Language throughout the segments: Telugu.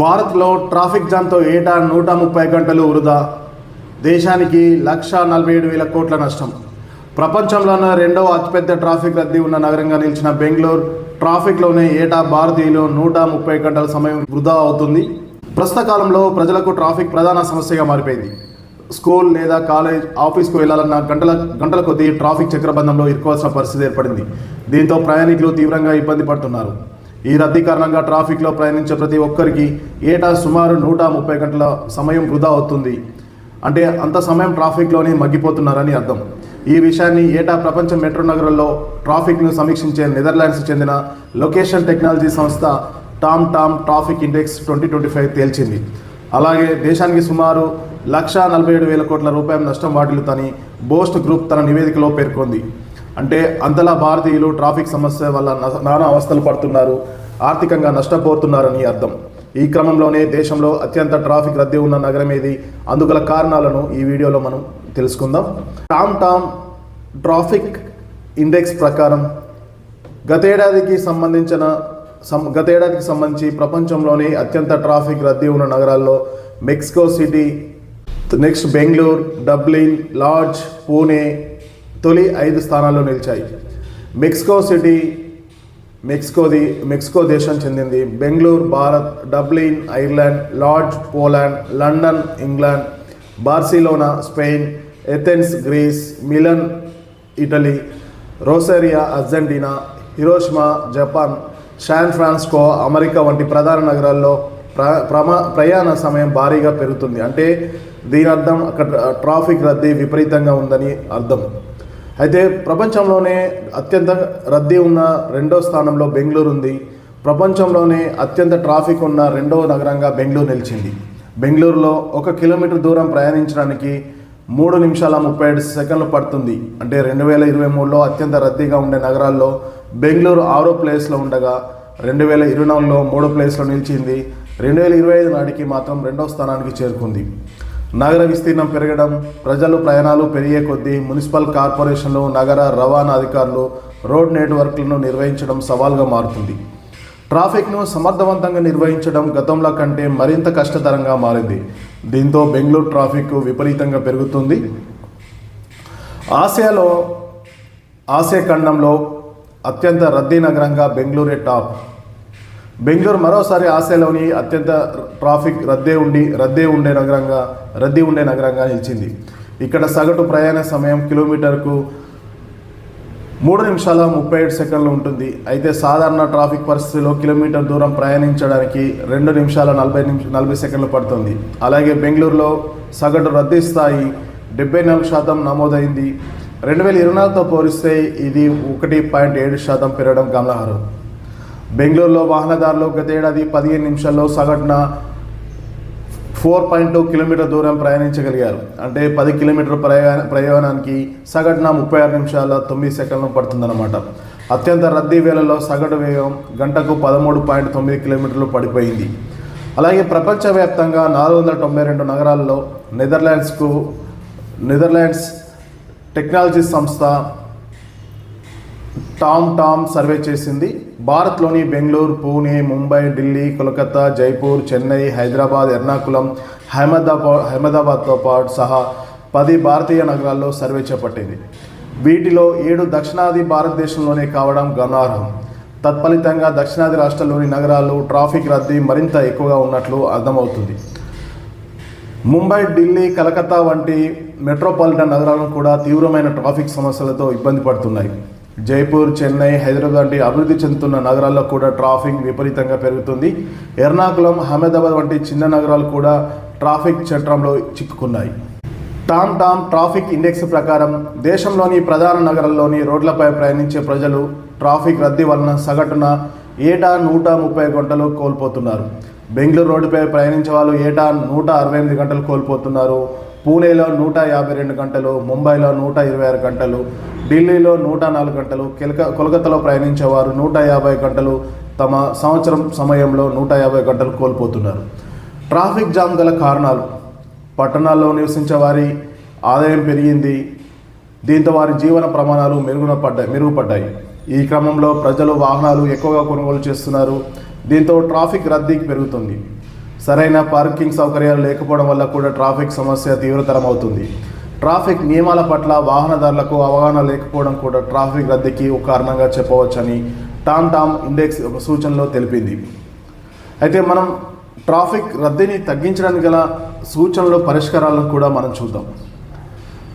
భారత్లో ట్రాఫిక్ జామ్తో ఏటా నూట ముప్పై గంటలు వృధా. దేశానికి లక్ష నలభై ఏడు వేల కోట్ల నష్టం. ప్రపంచంలోనే రెండవ అతిపెద్ద ట్రాఫిక్ రద్దీ ఉన్న నగరంగా నిలిచిన బెంగళూరు ట్రాఫిక్లోనే ఏటా భారతీయులు నూట ముప్పై గంటల సమయం వృధా అవుతుంది. ప్రస్తుత కాలంలో ప్రజలకు ట్రాఫిక్ ప్రధాన సమస్యగా మారిపోయింది. స్కూల్ లేదా కాలేజ్ ఆఫీస్కు వెళ్ళాలన్న గంటల గంటల కొద్దీ ట్రాఫిక్ చక్రబంధంలో ఇరుకోవాల్సిన పరిస్థితి ఏర్పడింది. దీంతో ప్రయాణికులు తీవ్రంగా ఇబ్బంది పడుతున్నారు. ఈ రద్దీ కారణంగా ట్రాఫిక్లో ప్రయాణించే ప్రతి ఒక్కరికి ఏటా సుమారు నూట ముప్పై గంటల సమయం వృధా అవుతుంది. అంటే అంత సమయం ట్రాఫిక్లోనే మగ్గిపోతున్నారని అర్థం. ఈ విషయాన్ని ఏటా ప్రపంచ మెట్రో నగరంలో ట్రాఫిక్ను సమీక్షించే నెదర్లాండ్స్ చెందిన లొకేషన్ టెక్నాలజీ సంస్థ TomTom traffic index twenty twenty five తేల్చింది. అలాగే దేశానికి సుమారు లక్ష నలభై ఏడు వేల కోట్ల రూపాయల నష్టం వాటిల్లుతని బోస్ట్ గ్రూప్ తన నివేదికలో పేర్కొంది. అంటే అంతలా భారతీయులు ట్రాఫిక్ సమస్య వల్ల నానా అవస్థలు పడుతున్నారు ఆర్థికంగా నష్టపోతున్నారని అర్థం. ఈ క్రమంలోనే దేశంలో అత్యంత ట్రాఫిక్ రద్దీ ఉన్న నగరం ఏది అందుగల కారణాలను ఈ వీడియోలో మనం తెలుసుకుందాం. టామ్ టామ్ ట్రాఫిక్ ఇండెక్స్ ప్రకారం గతేడాదికి సంబంధించిన సం గతేడాదికి సంబంధించి ప్రపంచంలోనే అత్యంత ట్రాఫిక్ రద్దీ ఉన్న నగరాల్లో Mexico city next Bengaluru Dublin Lodz Pune తొలి ఐదు స్థానాల్లో నిలిచాయి. మెక్సికో సిటీ మెక్సికోది మెక్సికో దేశం చెందింది. Bengaluru Bharat Dublin Ireland Lodz Poland London England Barcelona Spain Athens Greece Milan Italy Rosario Argentina Hiroshima Japan San Francisco America వంటి ప్రధాన నగరాల్లో ప్ర ప్రమా ప్రయాణ సమయం భారీగా పెరుగుతుంది. అంటే దీని అర్థం అక్కడ ట్రాఫిక్ రద్దీ విపరీతంగా ఉందని అర్థం. అయితే ప్రపంచంలోనే అత్యంత రద్దీ ఉన్న రెండో స్థానంలో బెంగళూరు ఉంది. ప్రపంచంలోనే అత్యంత ట్రాఫిక్ ఉన్న రెండవ నగరంగా బెంగళూరు నిలిచింది. బెంగళూరులో ఒక కిలోమీటర్ దూరం ప్రయాణించడానికి మూడు నిమిషాల ముప్పై ఏడు సెకండ్లు పడుతుంది. అంటే రెండు వేల ఇరవై మూడులో అత్యంత రద్దీగా ఉండే నగరాల్లో బెంగళూరు ఆరో ప్లేస్లో ఉండగా రెండు వేల ఇరవై నాలుగులో మూడో ప్లేస్లో నిలిచింది. రెండు వేల ఇరవై ఐదు నాటికి మాత్రం రెండవ స్థానానికి చేరుకుంది. నగర విస్తీర్ణం పెరగడం ప్రజలు ప్రయాణాలు పెరిగే కొద్దీ మున్సిపల్ కార్పొరేషన్లు నగర రవాణా అధికారులు రోడ్ నెట్వర్క్లను నిర్వహించడం సవాల్గా మారుతుంది. ట్రాఫిక్ను సమర్థవంతంగా నిర్వహించడం గతంలో కంటే మరింత కష్టతరంగా మారింది. దీంతో బెంగళూరు ట్రాఫిక్ విపరీతంగా పెరుగుతుంది. ఆసియాలో ఆసియా ఖండంలో అత్యంత రద్దీ నగరంగా బెంగళూరే టాప్. బెంగళూరు మరోసారి ఆసియాలోని అత్యంత ట్రాఫిక్ రద్దీ ఉండి రద్దీ ఉండే నగరంగా రద్దీ ఉండే నగరంగా నిలిచింది. ఇక్కడ సగటు ప్రయాణ సమయం కిలోమీటర్కు మూడు నిమిషాల ముప్పై ఏడు సెకండ్లు ఉంటుంది. అయితే సాధారణ ట్రాఫిక్ పరిస్థితిలో కిలోమీటర్ దూరం ప్రయాణించడానికి రెండు నిమిషాల నలభై నిమిష నలభై సెకండ్లు పడుతుంది. అలాగే బెంగళూరులో సగటు రద్దీ స్థాయి డెబ్బై నాలుగు శాతం నమోదైంది. రెండు వేల ఇరవై నాలుగుతో పోలిస్తే ఇది ఒకటి పాయింట్ ఏడు శాతం పెరగడం గమనార్హం. బెంగళూరులో వాహనదారులు గతేడాది పదిహేను నిమిషాల్లో సగటున ఫోర్ పాయింట్ టూ కిలోమీటర్ దూరం ప్రయాణించగలిగారు. అంటే పది కిలోమీటర్ ప్రయాణ ప్రయాణానికి సగటున ముప్పై ఆరు నిమిషాల తొమ్మిది సెకండ్లు పడుతుందన్నమాట. అత్యంత రద్దీ వేళల్లో సగటు వేగం గంటకు పదమూడు పాయింట్ తొమ్మిది కిలోమీటర్లు పడిపోయింది. అలాగే ప్రపంచవ్యాప్తంగా నాలుగు వందల తొంభై రెండు నగరాల్లో నెదర్లాండ్స్కు నెదర్లాండ్స్ టెక్నాలజీ సంస్థ టామ్ టామ్ సర్వే చేసింది. భారత్లోని బెంగళూరు పూణే ముంబై ఢిల్లీ కోల్కతా జైపూర్ చెన్నై హైదరాబాద్ ఎర్నాకుళం అహ్మదాబాద్ అహ్మదాబాద్తో పాటు సహా పది భారతీయ నగరాల్లో సర్వే చేపట్టింది. వీటిలో ఏడు దక్షిణాది భారతదేశంలోనే కావడం గమనార్హం. తత్ఫలితంగా దక్షిణాది రాష్ట్రాల్లోని నగరాలు ట్రాఫిక్ రద్దీ మరింత ఎక్కువగా ఉన్నట్లు అర్థమవుతుంది. ముంబై ఢిల్లీ కలకత్తా వంటి మెట్రోపాలిటన్ నగరాలను కూడా తీవ్రమైన ట్రాఫిక్ సమస్యలతో ఇబ్బంది పడుతున్నాయి. జైపూర్ చెన్నై హైదరాబాద్ వంటి అభివృద్ధి చెందుతున్న నగరాల్లో కూడా ట్రాఫిక్ విపరీతంగా పెరుగుతుంది. ఎర్నాకుళం అహ్మదాబాద్ వంటి చిన్న నగరాలు కూడా ట్రాఫిక్ చట్రంలో చిక్కుకున్నాయి. టామ్ టామ్ ట్రాఫిక్ ఇండెక్స్ ప్రకారం దేశంలోని ప్రధాన నగరాల్లోని రోడ్లపై ప్రయాణించే ప్రజలు ట్రాఫిక్ రద్దీ వలన సగటున ఏటా నూట ముప్పై గంటలు కోల్పోతున్నారు. బెంగళూరు రోడ్డుపై ప్రయాణించే వాళ్ళు ఏటా నూట అరవై ఎనిమిది గంటలు కోల్పోతున్నారు. పూణేలో నూట యాభై రెండు గంటలు ముంబైలో నూట ఇరవై ఆరు గంటలు ఢిల్లీలో నూట నాలుగు గంటలు కెలక కోల్కతాలో ప్రయాణించేవారు నూట యాభై గంటలు తమ సంవత్సరం సమయంలో నూట యాభై గంటలు కోల్పోతున్నారు. ట్రాఫిక్ జామ్ గల కారణాలు. పట్టణాల్లో నివసించే వారి ఆదాయం పెరిగింది. దీంతో వారి జీవన ప్రమాణాలు మెరుగున పడ్డాయి మెరుగుపడ్డాయి. ఈ క్రమంలో ప్రజలు వాహనాలు ఎక్కువగా కొనుగోలు చేస్తున్నారు. దీంతో ట్రాఫిక్ రద్దీ పెరుగుతుంది. సరైన పార్కింగ్ సౌకర్యాలు లేకపోవడం వల్ల కూడా ట్రాఫిక్ సమస్య తీవ్రతరం అవుతుంది ట్రాఫిక్ నియమాల పట్ల వాహనదారులకు అవగాహన లేకపోవడం కూడా ట్రాఫిక్ రద్దీకి ఒక కారణంగా చెప్పవచ్చని టామ్ టామ్ ఇండెక్స్ ఒక సూచనలో తెలిపింది. అయితే మనం ట్రాఫిక్ రద్దీని తగ్గించడానికి గల సూచనలు పరిష్కారాలను కూడా మనం చూద్దాం.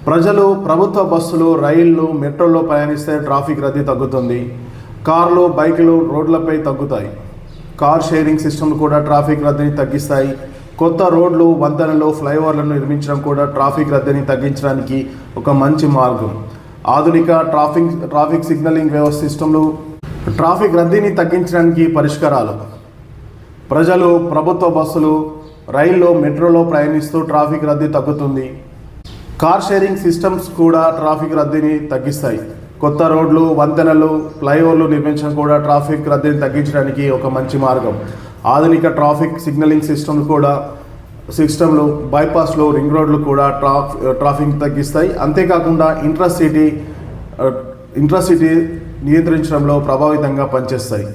ప్రజలు ప్రభుత్వ బస్సులు రైళ్ళు మెట్రోలో ప్రయాణిస్తే ట్రాఫిక్ రద్దీ తగ్గుతుంది. కార్లు బైకులు రోడ్లపై తగ్గుతాయి. కార్ షేరింగ్ సిస్టమ్లు కూడా ట్రాఫిక్ రద్దీని తగ్గిస్తాయి. కొత్త రోడ్లు వంతెనలు ఫ్లైఓవర్లను నిర్మించడం కూడా ట్రాఫిక్ రద్దీని తగ్గించడానికి ఒక మంచి మార్గం. ఆధునిక ట్రాఫిక్ ట్రాఫిక్ సిగ్నలింగ్ వ్యవస్థ సిస్టంలు ట్రాఫిక్ రద్దీని తగ్గించడానికి పరిష్కారాలు. ప్రజలు ప్రభుత్వ బస్సులు రైల్లో మెట్రోలో ప్రయాణిస్తూ ట్రాఫిక్ రద్దీ తగ్గుతుంది. కార్ షేరింగ్ సిస్టమ్స్ కూడా ట్రాఫిక్ రద్దీని తగ్గిస్తాయి. కొత్త రోడ్లు వంతెనలు ఫ్లైఓవర్లు నిర్మించడం కూడా ట్రాఫిక్ రద్దీని తగ్గించడానికి ఒక మంచి మార్గం. ఆధునిక ట్రాఫిక్ సిగ్నలింగ్ సిస్టమ్ కూడా సిస్టంలు బైపాస్లో రింగ్ రోడ్లు కూడా ట్రాఫ్ ట్రాఫిక్ తగ్గిస్తాయి. అంతేకాకుండా ఇంట్రాసిటీ ఇంట్రాసిటీ నియంత్రించడంలో ప్రభావితంగా పనిచేస్తాయి.